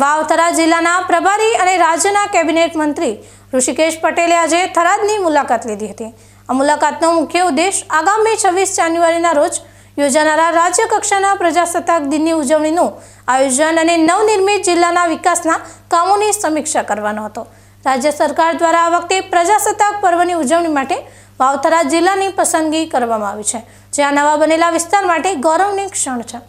વાવથરા જિલ્લાના પ્રભારી અને રાજ્યના કેબિનેટ મંત્રી ઋષિકેશ પટેલે આજે થરાદની મુલાકાત લીધી હતી. આ મુલાકાતનો મુખ્ય ઉદ્દેશ આગામી છવ્વીસ જાન્યુઆરીના રોજ યોજાનારા રાજ્ય કક્ષાના પ્રજાસત્તાક દિનની ઉજવણીનું આયોજન અને નવનિર્મિત જિલ્લાના વિકાસના કામોની સમીક્ષા કરવાનો હતો. રાજ્ય સરકાર દ્વારા આ વખતે પ્રજાસત્તાક પર્વની ઉજવણી માટે વાવથરા જિલ્લાની પસંદગી કરવામાં આવી છે. જે આ નવા બનેલા વિસ્તાર માટે ગૌરવની ક્ષણ છે.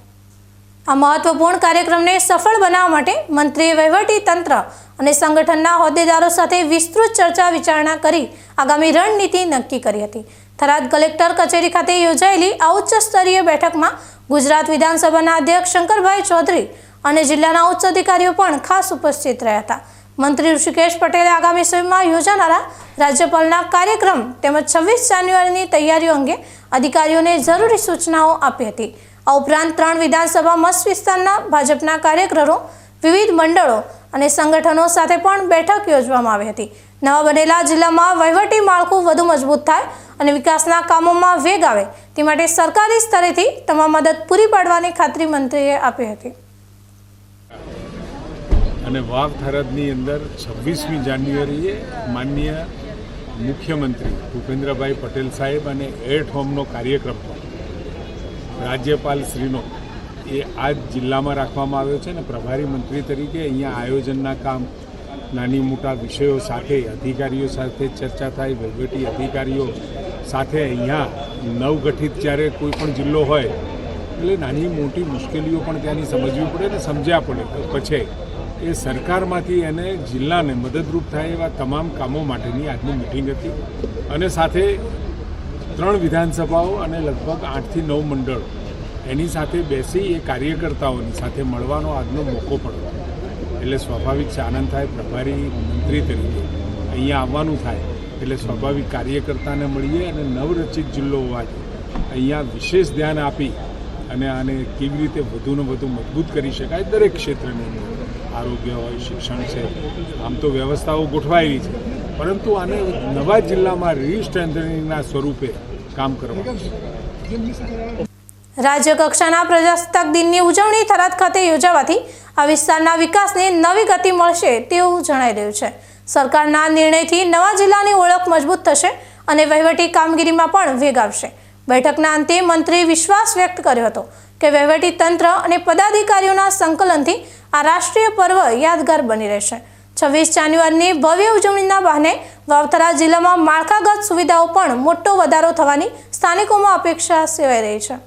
આ મહત્વપૂર્ણ કાર્યક્રમને સફળ બનાવવા માટે મંત્રીએ વહીવટી તંત્ર અને સંગઠનના હોદ્દેદારો સાથે વિસ્તૃત ચર્ચા વિચારણા કરી આગામી રણનીતિ નક્કી કરી હતી. થરાદ કલેક્ટર કચેરી ખાતે યોજાયેલી આ ઉચ્ચ સ્તરીય બેઠકમાં ગુજરાત વિધાનસભાના અધ્યક્ષ શંકરભાઈ ચૌધરી અને જિલ્લાના ઉચ્ચ અધિકારીઓ પણ ખાસ ઉપસ્થિત રહ્યા હતા. મંત્રી ઋષિકેશ પટેલે આગામી સમયમાં યોજાનારા રાજ્યપાલના કાર્યક્રમ તેમજ છવ્વીસ જાન્યુઆરીની તૈયારીઓ અંગે અધિકારીઓને જરૂરી સૂચનાઓ આપી હતી. આ ઉપરાંત ત્રણ વિધાનસભા મત વિસ્તારના ભાજપના કાર્યકરો, વિવિધ મંડળો અને સંગઠનો સાથે પણ બેઠક યોજવામાં આવી હતી. નવા બનેલા જિલ્લામાં વહીવટી માળખું વધુ મજબૂત થાય અને વિકાસના કામોમાં વેગ આવે તે માટે સરકારી સ્તરેથી તમામ મદદ પૂરી પાડવાની ખાતરી મંત્રીએ આપી હતી. અને વાવ થરાદની અંદર છવ્વીસમી જાન્યુઆરીએ માનનીય મુખ્યમંત્રી ભૂપેન્દ્રભાઈ પટેલ સાહેબ અને એટ હોમનો કાર્યક્રમ રાજ્યપાલ શ્રીનો એ આ જ જિલ્લામાં રાખવામાં આવ્યો છે અને પ્રભારી મંત્રી તરીકે અહીંયા આયોજનના કામ, નાની મોટા વિષયો સાથે, અધિકારીઓ સાથે ચર્ચા થાય, વહીવટી અધિકારીઓ સાથે અહીંયા નવગઠિત જ્યારે કોઈ પણ જિલ્લો હોય, એટલે નાની મોટી મુશ્કેલીઓ પણ ત્યાંની સમજવી પડે અને સમજ્યા પડે. પછી એ સરકારમાંથી એને જિલ્લાને મદદરૂપ થાય એવા તમામ કામો માટેની આજની મિટિંગ હતી. અને સાથે ત્રણ વિધાનસભાઓ અને લગભગ આઠથી નવ મંડળો એની સાથે બેસી એ કાર્યકર્તાઓની સાથે મળવાનો આજનો મોકો પડ્યો એટલે સ્વાભાવિક છે, આનંદ થાય, પ્રભારી મંત્રી તરીકે અહીંયા આવવાનું થાય, એટલે સ્વાભાવિક કાર્યકર્તાને મળીએ અને નવરચિત જિલ્લો હોવાથી અહીંયા વિશેષ ધ્યાન આપી અને આને કેવી રીતે વધુને વધુ મજબૂત કરી શકાય દરેક ક્ષેત્રની અંદર. આરોગ્ય હોય, શિક્ષણ છે, આમ તો વ્યવસ્થાઓ ગોઠવાયેલી છે. પરંતુ આને નવા જિલ્લામાં રીસ્ટ્રેન્થનિંગના સ્વરૂપે કામ કરવાનું છે રાજ્ય કક્ષાના પ્રજાસત્તાક દિનની ઉજવણી થરાદ ખાતે યોજાવાથી આ વિસ્તારના વિકાસને નવી ગતિ મળશે તેવું જણાઈ રહ્યું છે. સરકારના નિર્ણયથી નવા જિલ્લાની ઓળખ મજબૂત થશે અને વહીવટી કામગીરીમાં પણ વેગ આવશે. બેઠકના અંતે મંત્રીએ વિશ્વાસ વ્યક્ત કર્યો હતો કે વહીવટી તંત્ર અને પદાધિકારીઓના સંકલનથી આ રાષ્ટ્રીય પર્વ યાદગાર બની રહેશે. છવ્વીસ જાન્યુઆરીની ભવ્ય ઉજવણીના બહાને વાવથરા જિલ્લામાં માળખાગત સુવિધાઓ પણ મોટો વધારો થવાની સ્થાનિકોમાં અપેક્ષા સેવાઈ રહી છે.